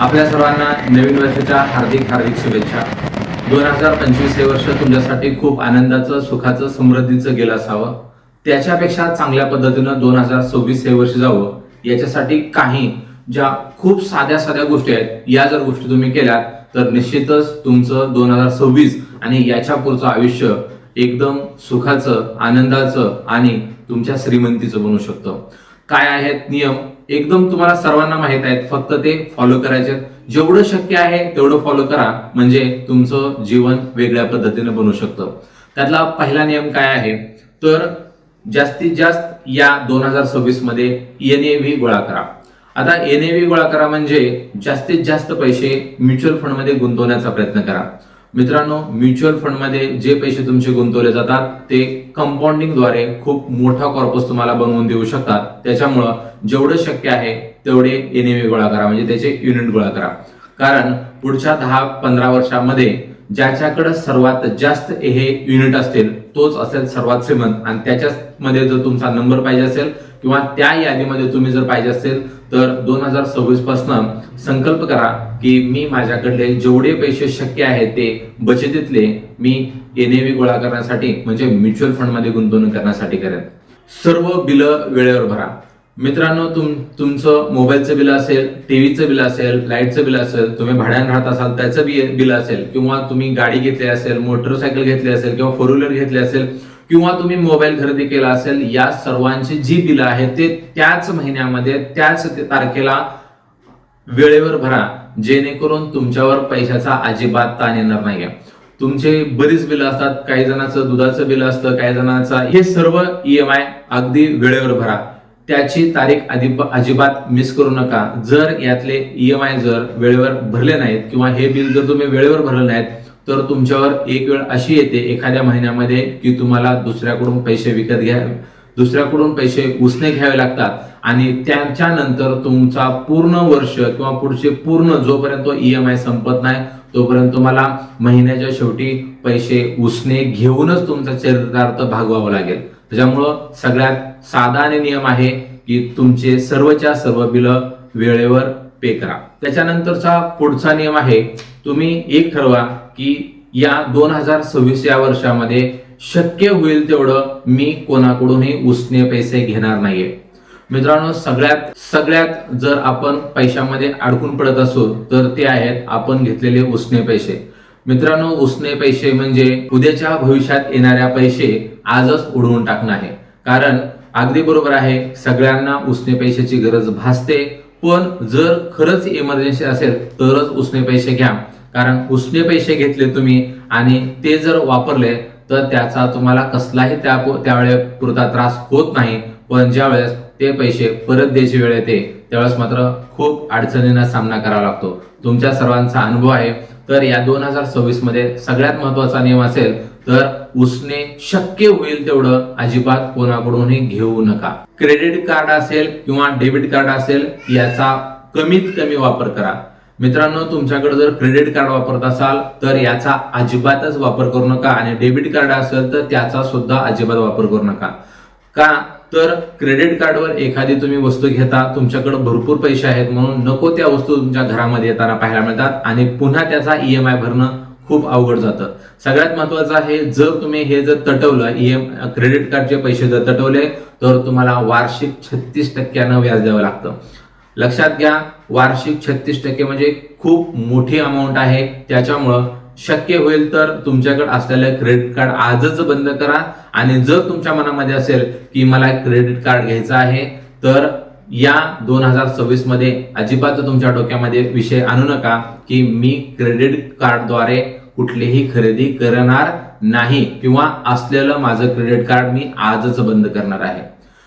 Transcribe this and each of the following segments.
आपल्या सर्वांना नवीन वर्षाच्या हार्दिक हार्दिक शुभेच्छा. दोन हजार पंचवीस हे वर्ष तुमच्यासाठी खूप आनंदाचं सुखाचं समृद्धीचं गेलं असावं. त्याच्यापेक्षा चांगल्या पद्धतीनं दोन हजार सव्वीस हे वर्ष जावं याच्यासाठी काही ज्या खूप साध्या साध्या गोष्टी आहेत या जर गोष्टी तुम्ही केल्यात तर निश्चितच तुमचं दोन हजार सव्वीस आणि याच्या पुढचं आयुष्य एकदम सुखाचं आनंदाचं आणि तुमच्या श्रीमंतीचं बनू शकतं. काय आहेत नियम? एकदम तुम्हाला सर्वांना माहीत आहेत फक्त ते फॉलो करायचे जेवढं शक्य आहे तेवढं फॉलो करा. म्हणजे तुमचं जीवन वेगळ्या पद्धतीने बनू शकतं. त्यातला पहिला नियम काय आहे? तर जास्तीत जास्त या दोन हजार सव्वीसमध्ये एन ए व्ही गोळा करा. आता एन ए व्ही गोळा करा म्हणजे जास्तीत जास्त पैसे म्युच्युअल फंडमध्ये गुंतवण्याचा प्रयत्न करा. मित्रांनो म्युच्युअल फंडमध्ये जे पैसे तुमचे गुंतवले जातात ते कंपाऊंडिंगद्वारे खूप मोठा कॉर्पस तुम्हाला बनवून देऊ शकतात. त्याच्यामुळं जेवढं शक्य आहे तेवढे एन ए गोळा करा म्हणजे त्याचे युनिट गोळा करा. कारण पुढच्या दहा पंधरा वर्षामध्ये ज्याच्याकडे सर्वात जास्त हे युनिट असतील तोच असेल सर्वात श्रीमंत. आणि त्याच्यामध्ये जर तुमचा नंबर पाहिजे असेल किंवा त्या यादीमध्ये तुम्ही जर पाहिजे असेल तर दोन हजार सव्वीसपासून संकल्प करा की मी माझ्याकडले जेवढे पैसे शक्य आहेत ते बचतीतले मी एनएव्ही गोळा करण्यासाठी म्हणजे म्युच्युअल फंडमध्ये गुंतवणूक करण्यासाठी करेन. सर्व बिलं वेळेवर भरा. मित्रांनो तुम तुमचं मोबाईलचं बिल असेल टीव्हीचं बिल असेल लाईटचं बिल असेल तुम्ही भाड्यानं राहत असाल त्याचं बी बिल असेल किंवा तुम्ही गाडी घेतली असेल मोटरसायकल घेतली असेल किंवा फोर व्हीलर घेतली असेल किंवा तुम्ही मोबाईल खरेदी केला असेल या सर्वांची जी बिलं आहेत ते त्याच महिन्यामध्ये त्याच तारखेला वेळेवर भरा. जेणेकरून तुमच्यावर पैशाचा अजिबात ताण येणार नाही तुमचे बरीच बिल असतात काही जणांचं दुधाचं बिल असतं काही जणांचा हे सर्व ईएमआय अगदी वेळेवर भरा. त्याची तारीख अधिप अजिबात मिस करू नका. जर यातले ईएमआय जर वेळेवर भरले नाहीत किंवा हे बिल जर तुम्ही वेळेवर भरले नाहीत तर तुमच्यावर एक वेळ अशी येते एखाद्या महिन्यामध्ये की तुम्हाला दुसऱ्याकडून पैसे विकत घ्या दुसऱ्याकडून पैसे उसने घ्यावे लागतात आणि त्याच्यानंतर तुमचा पूर्ण वर्ष किंवा पुढचे पूर्ण जोपर्यंत ई एम आय संपत नाही तोपर्यंत तुम्हाला महिन्याच्या शेवटी पैसे उसने घेऊनच तुमचा चरितार्थ भागवावं लागेल. त्याच्यामुळं सगळ्यात साधा आणि नियम आहे की तुमचे सर्वच्या सर्व बिलं वेळेवर पे करा. त्याच्यानंतरचा पुढचा नियम आहे तुम्ही एक ठरवा की या दोन हजार सव्वीस या वर्षामध्ये शक्य होईल तेवढं मी कोणाकडूनही उसने पैसे घेणार नाहीये. मित्रांनो सगळ्यात सगळ्यात जर आपण पैशामध्ये अडकून पडत असो तर ते आहेत आपण घेतलेले उसने पैसे. मित्रांनो उसने पैसे म्हणजे उद्याच्या भविष्यात येणाऱ्या पैसे आजच उडवून टाकणं आहे. कारण अगदी बरोबर आहे सगळ्यांना उसने पैशाची गरज भासते पण जर खरंच इमर्जन्सी असेल तरच उसने पैसे घ्या. कारण उसने पैसे घेतले तुम्ही आणि ते जर वापरले तर त्याचा तुम्हाला कसलाही त्या त्यावेळे पुरता त्रास होत नाही. पण ज्यावेळेस ते पैसे परत द्यायची वेळ येते त्यावेळेस मात्र खूप अडचणींना सामना करावा लागतो. तुमच्या सर्वांचा अनुभव आहे. तर या दोन हजार सव्वीसमध्ये सगळ्यात महत्त्वाचा नियम असेल तर उसने शक्य होईल तेवढं अजिबात कोणाकडूनही घेऊ नका. क्रेडिट कार्ड असेल किंवा डेबिट कार्ड असेल याचा कमीत कमी वापर करा. मित्रांनो तुमच्याकडे जर क्रेडिट कार्ड वापरत असाल तर याचा अजिबातच वापर करू नका आणि डेबिट कार्ड असेल तर त्याचा सुद्धा अजिबात वापर करू नका. का? तर क्रेडिट कार्डवर एखादी तुम्ही वस्तू घेता तुमच्याकडे भरपूर पैसे आहेत म्हणून नको त्या वस्तू तुमच्या घरामध्ये येताना पाहायला मिळतात आणि पुन्हा त्याचा ईएमआय भरणं खूप अवघड जातं. सगळ्यात महत्वाचं आहे जर तुम्ही हे जर तटवलं ईएम क्रेडिट कार्डचे पैसे जर तटवले तर तुम्हाला वार्षिक छत्तीस टक्क्यानं व्याज द्यावं लागतं. लक्षात घ्या वार्षिक छत्तीस टक्के म्हणजे खूप मोठी अमाऊंट आहे. त्याच्यामुळं शक्य होईल तर तुमच्याकडे असलेलं क्रेडिट कार्ड आजच बंद करा. आणि जर तुमच्या मनामध्ये असेल की मला क्रेडिट कार्ड घ्यायचं आहे तर या दोन हजार सव्वीसमध्ये अजिबात तुमच्या डोक्यामध्ये विषय आणू नका की मी क्रेडिट कार्डद्वारे कुठलीही खरेदी करणार नाही. किंवा असलेलं माझं क्रेडिट कार्ड मी आजच बंद करणार आहे.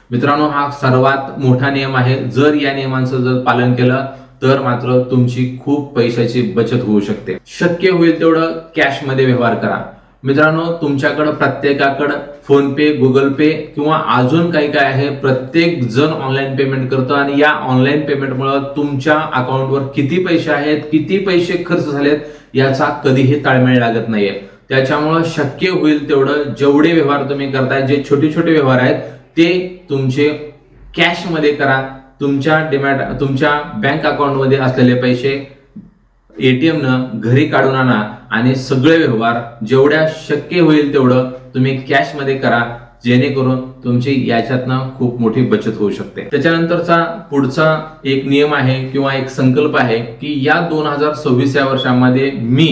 मित्रांनो हा सर्वात मोठा नियम आहे. जर या नियमांचं जर पालन केलं तर मात्र तुमची खूप पैशाची बचत होऊ शकते. शक्य होईल तेवढं कॅशमध्ये व्यवहार करा. मित्रांनो तुमच्याकडं प्रत्येकाकडं फोन पे गुगल पे किंवा अजून काही काय आहे प्रत्येक जण ऑनलाईन पेमेंट करतो आणि या ऑनलाईन पेमेंटमुळे तुमच्या अकाउंटवर किती पैसे आहेत किती पैसे खर्च झालेत याचा कधीही ताळमेळ लागत नाहीये. त्याच्यामुळं शक्य होईल तेवढं जेवढे व्यवहार तुम्ही करताय जे छोटे छोटे व्यवहार आहेत ते तुमचे कॅशमध्ये करा. तुमच्या डिमॅट तुमच्या बँक अकाउंटमध्ये असलेले पैसे एटीएमनं घरी काढून आणा आणि सगळे व्यवहार जेवढ्या शक्य होईल तेवढं तुम्ही कॅशमध्ये करा जेणेकरून तुमची याच्यातनं खूप मोठी बचत होऊ शकते. त्याच्यानंतरचा पुढचा एक नियम आहे किंवा एक संकल्प आहे की या दोन हजार सव्वीस या वर्षामध्ये मी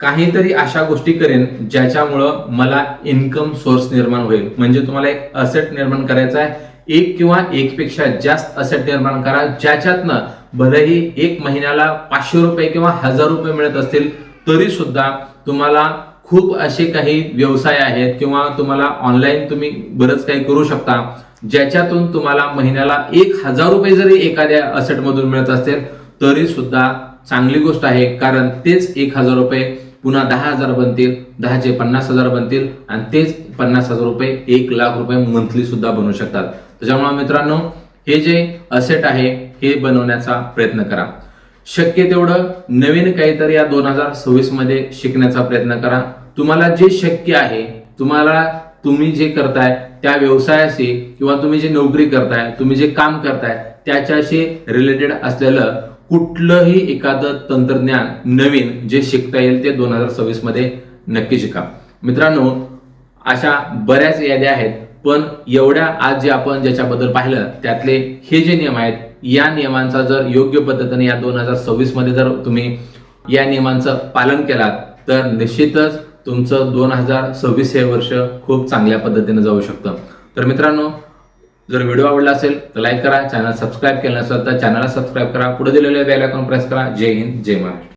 काहीतरी अशा गोष्टी करेन ज्याच्यामुळं मला इन्कम सोर्स निर्माण होईल. म्हणजे तुम्हाला एक असेट निर्माण करायचा आहे. एक किंवा एकपेक्षा जास्त असेट निर्माण करा ज्याच्यातनं भलेही एक महिन्याला पाचशे रुपये किंवा हजार रुपये मिळत असतील तरी सुद्धा तुम्हाला खूप असे काही व्यवसाय आहेत किंवा तुम्हाला ऑनलाईन तुम्ही बरंच काही करू शकता ज्याच्यातून तुम्हाला महिन्याला एक हजार रुपये जरी एखाद्या असेटमधून मिळत असतील तरी सुद्धा चांगली गोष्ट आहे. कारण तेच एक हजार रुपये पुन्हा दहा हजार बनतील दहाचे पन्नास हजार बनतील आणि तेच पन्नास हजार रुपये एक लाख रुपये मंथली सुद्धा बनवू शकतात. त्याच्यामुळे मित्रांनो हे जे असेट आहे हे बनवण्याचा प्रयत्न करा. शक्य तेवढं नवीन काहीतरी या दोन हजार सव्वीसमध्ये शिकण्याचा प्रयत्न करा. तुम्हाला जे शक्य आहे तुम्हाला तुम्ही जे करताय त्या व्यवसायाशी किंवा तुम्ही जे नोकरी करताय तुम्ही जे काम करताय त्याच्याशी रिलेटेड असलेलं कुठलंही एखादं तंत्रज्ञान नवीन जे शिकता येईल ते दोन हजार सव्वीसमध्ये नक्की शिका. मित्रांनो अशा बऱ्याच याद्या आहेत पण एवढ्या आज जे आपण ज्याच्याबद्दल पाहिलं त्यातले हे जे नियम आहेत या नियमांचा जर योग्य पद्धतीने या दोन हजार सव्वीसमध्ये जर तुम्ही या नियमांचं पालन केलात तर निश्चितच तुमचं दोन हजार सव्वीस हे वर्ष खूप चांगल्या पद्धतीने जाऊ शकतं. तर मित्रांनो जर व्हिडिओ आवडला असेल तर लाईक करा चॅनल सबस्क्राईब केलं नसेल तर चॅनलला सबस्क्राईब करा. पुढे दिलेल्या बेल आयकॉन प्रेस करा. जय हिंद जय महाराष्ट्र.